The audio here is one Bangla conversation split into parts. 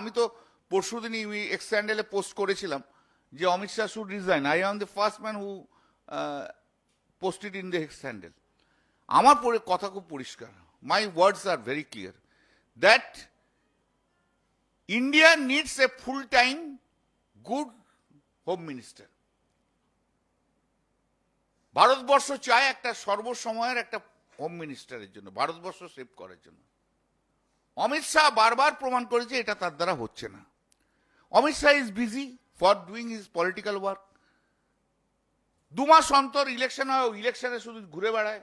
আমি তো পরশু দিনই এক্স স্যান্ডেলে পোস্ট করেছিলাম যে Amit Shah should resign I am the first man who posted in the X handle আমার পরে, কথা খুব পরিষ্কার। My words are very clear that India needs a full time good home minister Bharatvarsha চায় একটা সর্বসময়ের একটা হোম মিনিস্টারের জন্য, ভারতবর্ষ সেভ করার জন্য। অমিত শাহ বারবার প্রমাণ করেছে এটা তার দ্বারা হচ্ছে না। Amit Shah is busy for doing is political work দু মাস অন্তর ইলেকশন হয় ইলেকশনে শুধু ঘুরে বেড়ায়।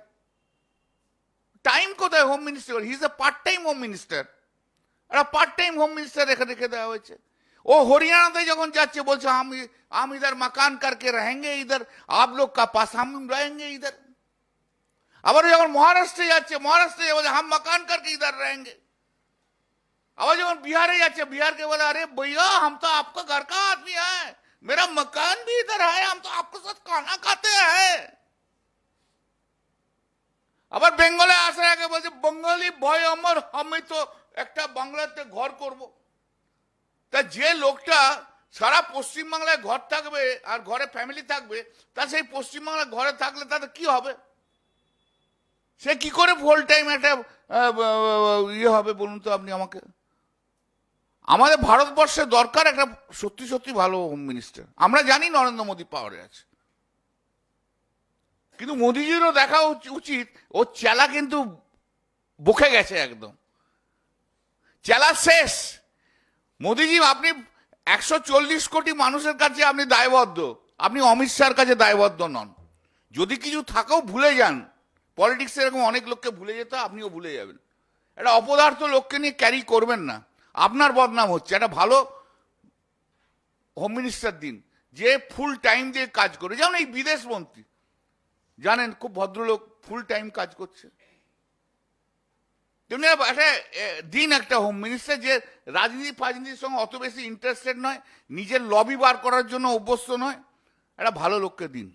টাইম কোথায় home minister he is a part time home minister একটা পার্ট টাইম হোম মিনিস্টার রেখে রেখে দেওয়া হয়েছে। ও হরিয়ানাতে যখন যাচ্ছে, বলছে, আমি, আম ইধার মাকান কারকে রহেঙ্গে, ইধার আপ লোক কা পাস, হাম রহেঙ্গে ইধার। আবার যখন মহারাষ্ট্রে যাচ্ছে, মহারাষ্ট্রে বলছে, হাম মাকান কারকে ইধার রহেঙ্গে। আবার যখন বিহারে যাচ্ছে बिहार के बोले अरे भैया हम तो आपका घर का आदमी है मेरा मकान भी इधर है हम तो आपके साथ खाना खाते हैं আবার বেঙ্গলে আসার আগে বলছে বঙ্গালি ভয় আমার আমি তো একটা বাংলাতে ঘর করব তা যে লোকটা সারা পশ্চিমবাংলায় ঘর থাকবে আর ঘরে ফ্যামিলি থাকবে তা সেই পশ্চিমবাংলায় ঘরে থাকলে তাতে কি হবে সে কি করে ফুল টাইম একটা আহ, আহ, ইয়ে হবে বলুন তো আপনি আমাকে আমাদের ভারতবর্ষে দরকার একটা সত্যি সত্যি ভালো হোম মিনিস্টার আমরা জানি নরেন্দ্র মোদী পাওয়ারে আছে। কিন্তু মোদিজিরও দেখা উচ- উচিত, ও চেলা কিন্তু বকে গেছে একদম। চেলা শেষ। মোদিজি, আপনি একশো চল্লিশ কোটি মানুষের কাছে আপনি দায়বদ্ধ। আপনি অমিত শাহর কাছে দায়বদ্ধ নন। যদি কিছু থাকেও ভুলে যান। পলিটিক্স এরকম অনেক লোককে ভুলে যেত আপনিও ভুলে যাবেন। একটা অপদার্থ লোককে নিয়ে ক্যারি করবেন না। আপনার বদনাম হচ্ছে। একটা ভালো হোম মিনিস্টার দিন, যে ফুল টাইম দিয়ে কাজ করে। যেমন এই বিদেশ মন্ত্রী, জানেন খুব ভদ্রলোক ফুল টাইম কাজ করছে। তেমনি একটা দিন একটা হোম মিনিস্টার যে রাজনীতি ফাজনীতির সঙ্গে অত বেশি ইন্টারেস্টেড নয়, নিজের লবি বার করার জন্য অভ্যস্ত নয়, একটা ভালো লোককে দিন।